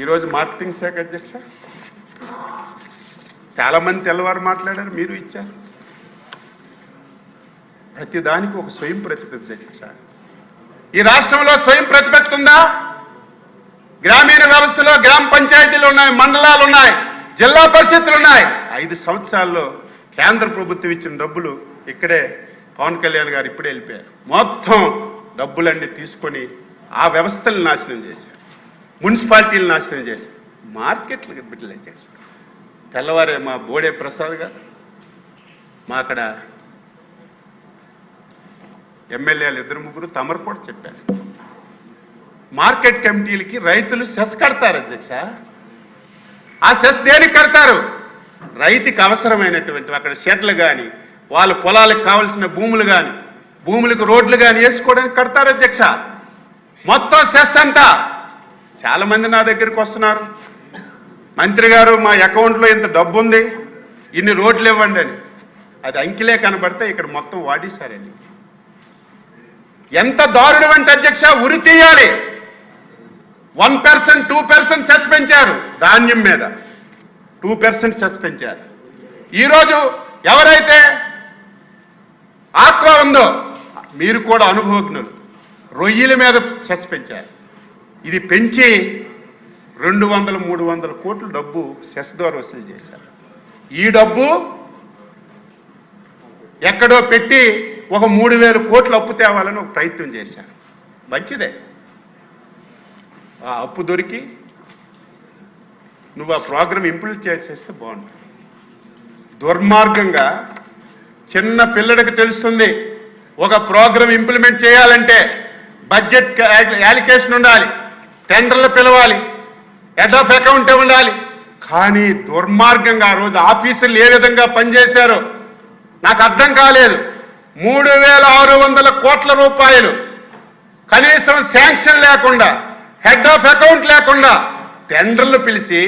ఈరోజు మార్కెటింగ్ శాఖ అధ్యక్ష? చాలామంది తెల్లవారు మాట్లాడారు మీరు ఇచ్చారు. ప్రతిదానికి ఒక స్వయం ప్రతిపత్తి అధ్యక్ష. ఈ రాష్ట్రంలో స్వయం ప్రతిపత్తి ఉందా? గ్రామీణ వ్యవస్థలో గ్రామ పంచాయతీలు ఉన్నాయి మండలాలు ఉన్నాయి జిల్లా పరిషత్తులు ఉన్నాయి. ఐదు సంవత్సరాల్లో కేంద్ర ప్రభుత్వం ఇచ్చిన డబ్బులు ఇక్కడే పవన్ కళ్యాణ్ గారు ఇప్పుడే వెళ్ళిపోయారు. మొత్తం డబ్బులన్నీ తీసుకొని ఆ వ్యవస్థలు నాశనం చేశారు. మున్సిపాలిటీలు నాశనం చేశారు మార్కెట్లకు బిడ్డలు చేశారు తెల్లవారే మా బోడే ప్రసాద్ గారు మా అక్కడ ఎమ్మెల్యేలు ఇద్దరు ముగ్గురు తమరు కూడా చెప్పారు. మార్కెట్ కమిటీలకి రైతులు సెస్ కడతారు అధ్యక్ష. ఆ సెస్ దేనికి కడతారు? రైతుకి అవసరమైనటువంటి అక్కడ షెడ్లు కానీ వాళ్ళ పొలాలకు కావలసిన భూములు కానీ భూములకు రోడ్లు కానీ వేసుకోవడానికి కడతారు అధ్యక్ష. మొత్తం సెస్ అంటా చాలా మంది నా దగ్గరికి వస్తున్నారు. మంత్రి గారు మా అకౌంట్లో ఇంత డబ్బు ఉంది ఇన్ని రోడ్లు ఇవ్వండి అని. అది అంకిలే కనబడితే ఇక్కడ మొత్తం వాడేశారండి. ఎంత దారుణం అంటే అధ్యక్ష ఉరి తీయాలి. వన్ పర్సెంట్ టూ పర్సెంట్ సస్పెంచారు ధాన్యం మీద. టూ పర్సెంట్ సస్పెంచారు ఈరోజు ఎవరైతే ఆక్రో ఉందో మీరు కూడా అనుభవజ్ఞులు రొయ్యల మీద సస్పెంచారు ఇది పెంచి రెండు వందల మూడు వందల కోట్ల డబ్బు సెస్ ద్వారా వసూలు చేశారు. ఈ డబ్బు ఎక్కడో పెట్టి ఒక మూడు వేల కోట్లు అప్పు తేవాలని ఒక ప్రయత్నం చేశారు. మంచిదే. ఆ అప్పు దొరికి నువ్వు ఆ ప్రోగ్రామ్ ఇంప్లిమెంట్ చేసేస్తే బాగుంటుంది. దుర్మార్గంగా చిన్న పిల్లడికి తెలుస్తుంది ఒక ప్రోగ్రామ్ ఇంప్లిమెంట్ చేయాలంటే బడ్జెట్ యాలికేషన్ ఉండాలి. టెండర్లు పిలవాలి హెడ్ ఆఫ్ అకౌంట్ ఉండాలి. కానీ దుర్మార్గంగా ఆ రోజు ఆఫీసులు ఏ విధంగా పనిచేశారో నాకు అర్థం కాలేదు. మూడు వేల ఆరు వందల కోట్ల రూపాయలు. కనీసం శాంక్షన్ లేకుండా హెడ్ ఆఫ్ అకౌంట్ లేకుండా టెండర్లు పిలిచి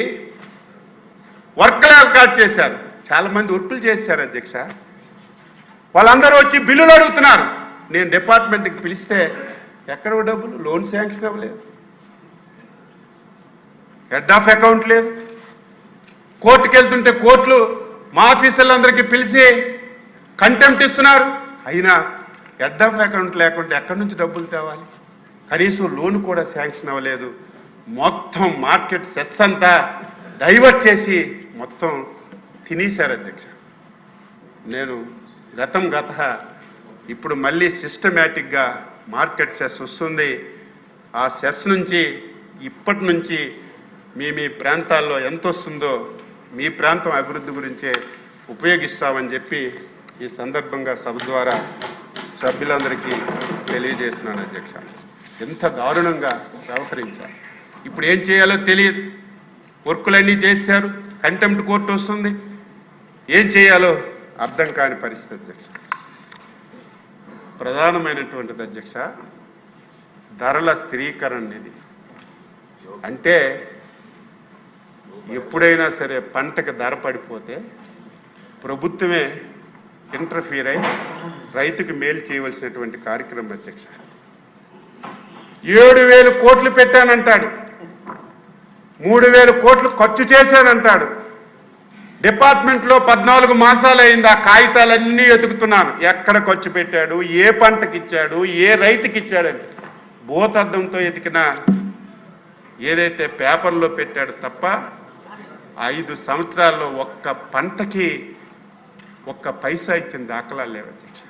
వర్క్లు ఏర్పాటు చేశారు. చాలామంది వర్కులు చేశారు అధ్యక్ష. వాళ్ళందరూ వచ్చి బిల్లులు అడుగుతున్నారు. నేను డిపార్ట్మెంట్కి పిలిస్తే ఎక్కడ డబ్బులు? లోన్ శాంక్షన్ అవ్వలేదు. హెడ్ ఆఫ్ అకౌంట్ లేదు. కోర్టుకి వెళ్తుంటే కోర్టులు మా ఆఫీసర్లందరికీ పిలిచి కంటెంప్ట్ ఇస్తున్నారు. అయినా హెడ్ ఆఫ్ అకౌంట్ లేకుండా ఎక్కడి నుంచి డబ్బులు తేవాలి? కనీసం లోన్ కూడా శాంక్షన్ అవ్వలేదు. మొత్తం మార్కెట్ సెస్ అంతా డైవర్ట్ చేసి మొత్తం తినేశారు అధ్యక్ష. నేను గతం గత ఇప్పుడు మళ్ళీ సిస్టమేటిక్గా మార్కెట్ సెస్ వస్తుంది. ఆ సెస్ నుంచి ఇప్పటి నుంచి మీ మీ ప్రాంతాల్లో ఎంత వస్తుందో మీ ప్రాంతం అభివృద్ధి గురించే ఉపయోగిస్తామని చెప్పి ఈ సందర్భంగా సభ ద్వారా సభ్యులందరికీ తెలియజేస్తున్నాను అధ్యక్ష. ఎంత దారుణంగా వ్యవహరించారు. ఇప్పుడు ఏం చేయాలో తెలియదు. వర్కులన్నీ చేశారు. కంటెంప్ట్ కోర్టు వస్తుంది. ఏం చేయాలో అర్థం కాని పరిస్థితి అధ్యక్ష. ప్రధానమైనటువంటిది అధ్యక్ష ధరల స్థిరీకరణ ఇది అంటే ఎప్పుడైనా సరే పంటకు ధర పడిపోతే ప్రభుత్వమే ఇంటర్ఫీర్ అయి రైతుకు మేలు చేయవలసినటువంటి కార్యక్రమం అధ్యక్ష ఏడు వేలు కోట్లు పెట్టానంటాడు. మూడు వేలు కోట్లు ఖర్చు చేశానంటాడు. డిపార్ట్మెంట్లో పద్నాలుగు మాసాలు అయింది ఆ కాగితాలన్నీ వెతుకుతున్నాను ఎక్కడ ఖర్చు పెట్టాడు ఏ పంటకి ఇచ్చాడు ఏ రైతుకి ఇచ్చాడని భూతద్దంతో ఎతికిన ఏదైతే పేపర్లో పెట్టాడు తప్ప ఐదు సంవత్సరాల్లో ఒక్క పంటకి ఒక్క పైసా ఇచ్చిన దాఖలా లేవు అధ్యక్ష.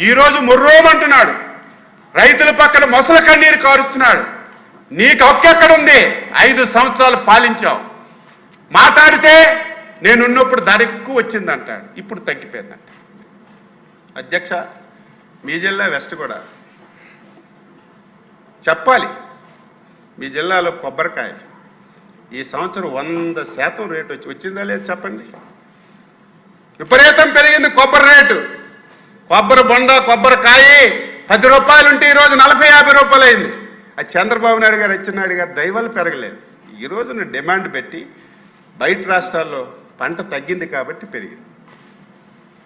ఈరోజు ముర్రోమంటున్నాడు రైతుల పక్కన మొసల కన్నీరు కారుస్తున్నాడు. నీకు హక్కెక్కడుంది ఐదు సంవత్సరాలు పాలించావు. మాట్లాడితే నేనున్నప్పుడు ధర ఎక్కువ వచ్చిందంటాడు. ఇప్పుడు తగ్గిపోయిందంట. అధ్యక్ష మీ జిల్లా వెస్ట్ కూడా. చెప్పాలి. మీ జిల్లాలో కొబ్బరికాయ ఈ సంవత్సరం వంద శాతం రేటు వచ్చి వచ్చిందా లేదు చెప్పండి? విపరీతం పెరిగింది కొబ్బరి రేటు. కొబ్బరి బొండ కొబ్బరికాయ పది రూపాయలు ఉంటే ఈరోజు నలభై యాభై రూపాయలు అయింది అది చంద్రబాబు నాయుడు గారు అచ్చెన్నాయుడు గారు దైవాలు పెరగలేదు. ఈ రోజున డిమాండ్ పెట్టి బయట రాష్ట్రాల్లో పంట తగ్గింది కాబట్టి పెరిగింది.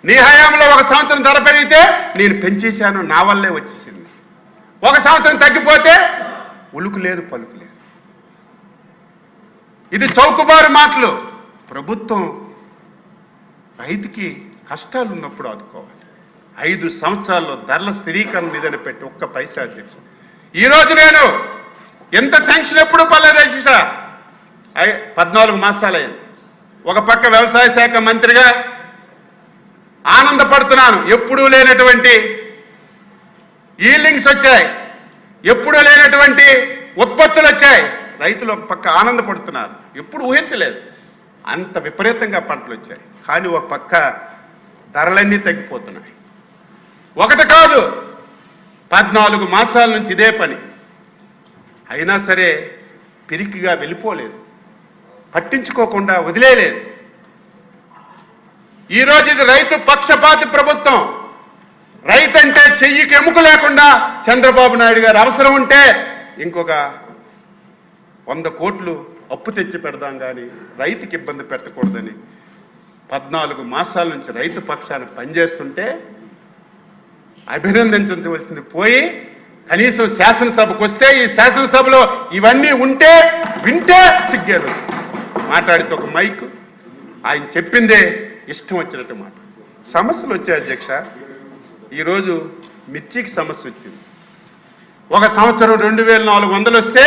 నీ హయాంలో ఒక సంవత్సరం ధర పెరిగితే నేను పెంచేశాను నా వల్లే వచ్చేసింది. ఒక సంవత్సరం తగ్గిపోతే ఉలుకు లేదు పలుకు లేదు. ఇది చౌకబారు మాటలు. ప్రభుత్వం రైతుకి కష్టాలు ఉన్నప్పుడు ఆదుకోవాలి. ఐదు సంవత్సరాల్లో ధరల స్థిరీకరణ నిధిని పెట్టి ఒక్క పైసా అధ్యక్ష. ఈరోజు నేను ఎంత టెన్షన్ ఎప్పుడు పర్లేదు అధ్యక్ష. పద్నాలుగు మాసాలయ్యింది. ఒక పక్క వ్యవసాయ శాఖ మంత్రిగా ఆనందపడుతున్నాను. ఎప్పుడూ లేనటువంటి ఈలింగ్స్ వచ్చాయి. ఎప్పుడూ లేనటువంటి ఉత్పత్తులు వచ్చాయి. రైతులు ఒక పక్క ఆనందపడుతున్నారు. ఎప్పుడు ఊహించలేదు. అంత విపరీతంగా పంటలు వచ్చాయి. కానీ ఒక పక్క ధరలన్నీ తగ్గిపోతున్నాయి. ఒకటి కాదు పద్నాలుగు మాసాల నుంచి ఇదే పని. అయినా సరే పిరికిగా వెళ్ళిపోలేదు. పట్టించుకోకుండా వదిలేలేదు ఈరోజు ఇది రైతు పక్షపాతి ప్రభుత్వం. రైతు అంటే చెయ్యికి ఎముక లేకుండా చంద్రబాబు నాయుడు గారు అవసరం ఉంటే ఇంకొక వంద కోట్లు అప్పు తెచ్చి పెడదాం కానీ రైతుకి ఇబ్బంది పెట్టకూడదని. పద్నాలుగు మాసాల నుంచి రైతు పక్షాన్ని పనిచేస్తుంటే అభినందించవలసింది పోయి కనీసం శాసనసభకు వస్తే ఈ శాసనసభలో ఇవన్నీ ఉంటే వింటే సిగ్గేది మాట్లాడితే ఒక మైక్. ఆయన చెప్పిందే ఇష్టం వచ్చినట్టు మాట. సమస్యలు వచ్చాయి అధ్యక్ష. ఈరోజు మిర్చికి సమస్య వచ్చింది. ఒక సంవత్సరం రెండు వేల నాలుగు వందలు వస్తే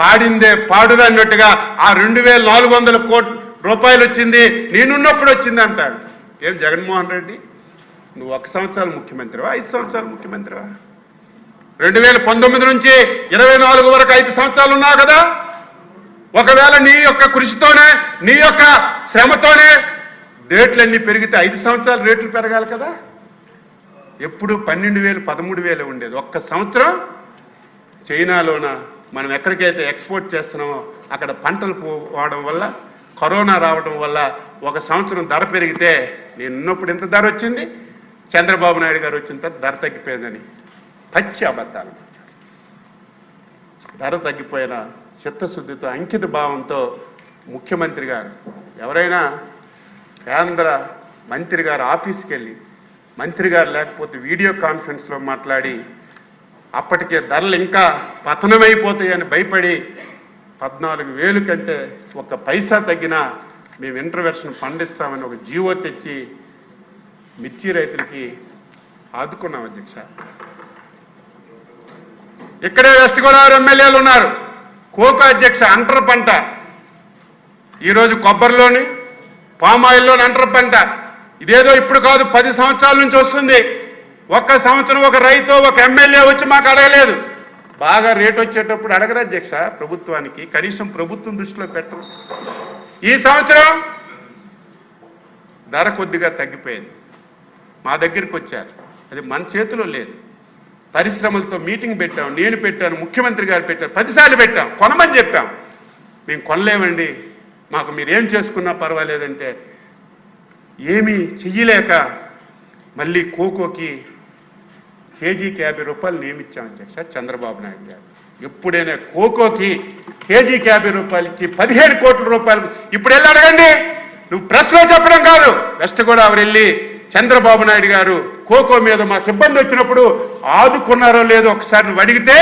పాడిందే పాడురు అన్నట్టుగా ఆ రెండు వేల నాలుగు వందల కోట్ రూపాయలు వచ్చింది నేనున్నప్పుడు వచ్చింది అంటాడు. ఏం జగన్మోహన్ రెడ్డి? నువ్వు ఒక సంవత్సరాలు ముఖ్యమంత్రివా ఐదు సంవత్సరాలు ముఖ్యమంత్రివా? రెండు వేల పంతొమ్మిది నుంచి ఇరవై నాలుగు వరకు ఐదు సంవత్సరాలు ఉన్నావు కదా? ఒకవేళ నీ యొక్క కృషితోనే నీ యొక్క శ్రమతోనే రేట్లన్నీ పెరిగితే ఐదు సంవత్సరాలు రేట్లు పెరగాలి కదా? ఎప్పుడు పన్నెండు వేలు పదమూడు వేలు ఉండేది. ఒక్క సంవత్సరం చైనాలోన మనం ఎక్కడికైతే ఎక్స్పోర్ట్ చేస్తున్నామో అక్కడ పంటలు పోవడం వల్ల కరోనా రావడం వల్ల ఒక సంవత్సరం ధర పెరిగితే నేను ఉన్నప్పుడు ఎంత ధర వచ్చింది చంద్రబాబు నాయుడు గారు వచ్చిన తర్వాత ధర తగ్గిపోయిందని. పచ్చి అబద్ధాలు. ధర తగ్గిపోయిన చిత్తశుద్ధితో అంకిత భావంతో ముఖ్యమంత్రి గారు ఎవరైనా కేంద్ర మంత్రి గారు ఆఫీస్కి వెళ్ళి మంత్రి గారు లేకపోతే వీడియో కాన్ఫరెన్స్లో మాట్లాడి అప్పటికే ధరలు ఇంకా పతనమైపోతాయని భయపడి పద్నాలుగు వేలు కంటే ఒక పైసా తగ్గినా మేము ఇంటర్వెన్షన్ పండిస్తామని ఒక జీవో తెచ్చి మిర్చి రైతులకి ఆదుకున్నాం అధ్యక్ష. ఇక్కడే వెస్ట్ గోదావరి ఎమ్మెల్యేలు ఉన్నారు. కోకో అధ్యక్ష అంటర్ పంట. ఈరోజు కొబ్బరిలోని పామాయిల్లోని అంటర్ పంట. ఇదేదో ఇప్పుడు కాదు పది సంవత్సరాల నుంచి వస్తుంది. ఒక్క సంవత్సరం ఒక రైతు ఒక ఎమ్మెల్యే వచ్చి మాకు అడగలేదు. బాగా రేట్ వచ్చేటప్పుడు అడగరు అధ్యక్ష? ప్రభుత్వానికి కనీసం ప్రభుత్వం దృష్టిలో పెట్టరు? ఈ సంవత్సరం ధర కొద్దిగా తగ్గిపోయింది. మా దగ్గరికి వచ్చారు. అది మన చేతిలో లేదు. పరిశ్రమలతో మీటింగ్ పెట్టాం నేను పెట్టాను ముఖ్యమంత్రి గారు పెట్టారు పదిసార్లు పెట్టాం కొనమని చెప్పాం. మేము కొనలేమండి. మాకు మీరేం చేసుకున్నా పర్వాలేదంటే ఏమీ చెయ్యలేక మళ్ళీ కోకోకి కేజీకి యాభై రూపాయలు నియమించాం అధ్యక్ష చంద్రబాబు నాయుడు గారు. ఎప్పుడైనా కోకోకి కేజీకి యాభై రూపాయలు ఇచ్చి పదిహేడు కోట్ల రూపాయలు ఇప్పుడు వెళ్ళి అడగండి. నువ్వు ప్రెస్లో చెప్పడం కాదు. వెస్ట్ గోదావరి వెళ్ళి చంద్రబాబు నాయుడు గారు కోకో మీద మాకు ఇబ్బంది వచ్చినప్పుడు ఆదుకున్నారో లేదో ఒకసారి నువ్వు అడిగితే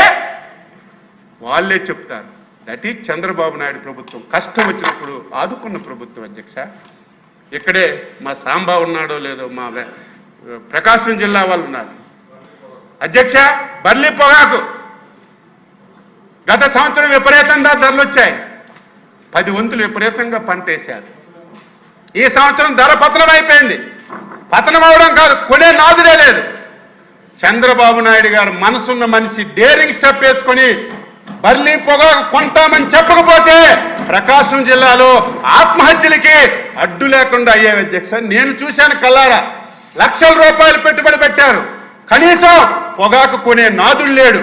వాళ్ళే చెప్తారు. దట్ ఈజ్ చంద్రబాబు నాయుడు ప్రభుత్వం. కష్టం వచ్చినప్పుడు ఆదుకున్న ప్రభుత్వం అధ్యక్ష ఇక్కడే మా సాంబా ఉన్నాడో లేదో మా ప్రకాశం జిల్లా వాళ్ళు ఉన్నారు. అధ్యక్ష బర్లీ పొగాకు. గత సంవత్సరం విపరీతంగా ధరలు వచ్చాయి. పది వంతులు విపరీతంగా పంట వేశారు. ఈ సంవత్సరం ధర పతనం అయిపోయింది. పతనం అవడం కాదు కొనే నాదుడే లేదు. చంద్రబాబు నాయుడు గారు మనసున్న మనిషి డేరింగ్ స్టెప్ వేసుకొని బర్లీ పొగాకు కొంటామని చెప్పకపోతే ప్రకాశం జిల్లాలో ఆత్మహత్యలకి అడ్డు లేకుండా అయ్యే అధ్యక్ష. నేను చూశాను కల్లారా లక్షల రూపాయలు పెట్టుబడి పెట్టారు. కనీసం పొగాకు కొనే నాదుడు లేడు.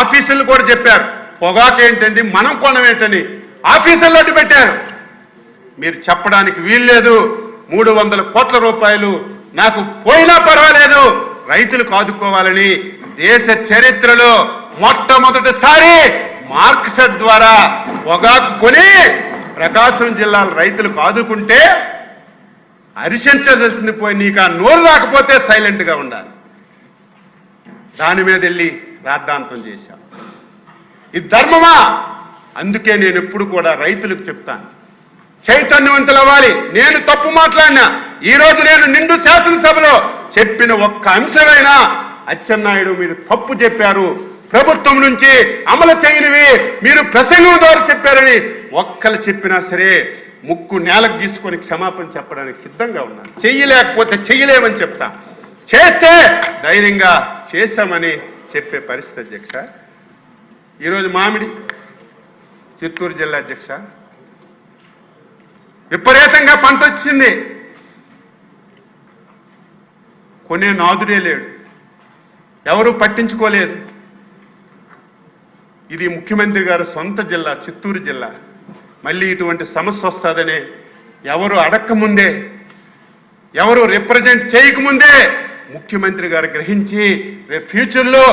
ఆఫీసులు కూడా చెప్పారు. పొగాకు ఏంటండి? మనం కొనమేంటని ఆఫీసుల్లో అడ్డు పెట్టారు. మీరు చెప్పడానికి వీల్లేదు. మూడు వందల కోట్ల రూపాయలు నాకు పోయినా పర్వాలేదు. రైతులు కాదుకోవాలని దేశ చరిత్రలో మొట్టమొదటిసారి మార్క్ఫెడ్ ద్వారా పొగాకు కొని ప్రకాశం జిల్లాల రైతులకు ఆదుకుంటే హర్షించవలసింది పోయి నీకు ఆ నోరు రాకపోతే సైలెంట్గా ఉండాలి. దాని మీద వెళ్ళి రాద్ధాంతం చేశాను ఇది ధర్మమా? అందుకే నేను ఎప్పుడు కూడా రైతులకు చెప్తాను. చైతన్యవంతులు అవ్వాలి నేను తప్పు మాట్లాడినా. ఈ రోజు నేను నిండు శాసనసభలో చెప్పిన ఒక్క అంశమైనా అచ్చెన్నాయుడు మీరు తప్పు చెప్పారు. ప్రభుత్వం నుంచి అమలు చేయనివి మీరు ప్రసంగం ద్వారా చెప్పారని ఒక్కరు చెప్పినా సరే ముక్కు నేలకు గీసుకొని క్షమాపణ చెప్పడానికి సిద్ధంగా ఉన్నాను చెయ్యలేకపోతే చెయ్యలేమని చెప్తా. చేస్తే ధైర్యంగా చేశామని చెప్పే పరిస్థితి అధ్యక్ష. ఈరోజు మామిడి చిత్తూరు జిల్లా అధ్యక్ష. విపరీతంగా పంట వచ్చింది. కొనే నాదుడే లేడు. ఎవరు పట్టించుకోలేదు. ఇది ముఖ్యమంత్రి గారు సొంత జిల్లా చిత్తూరు జిల్లా. మళ్ళీ ఇటువంటి సమస్య వస్తుందని ఎవరు అడక్కముందే ఎవరు రిప్రజెంట్ చేయకముందే ముఖ్యమంత్రి గారు గ్రహించి రేపు ఫ్యూచర్లో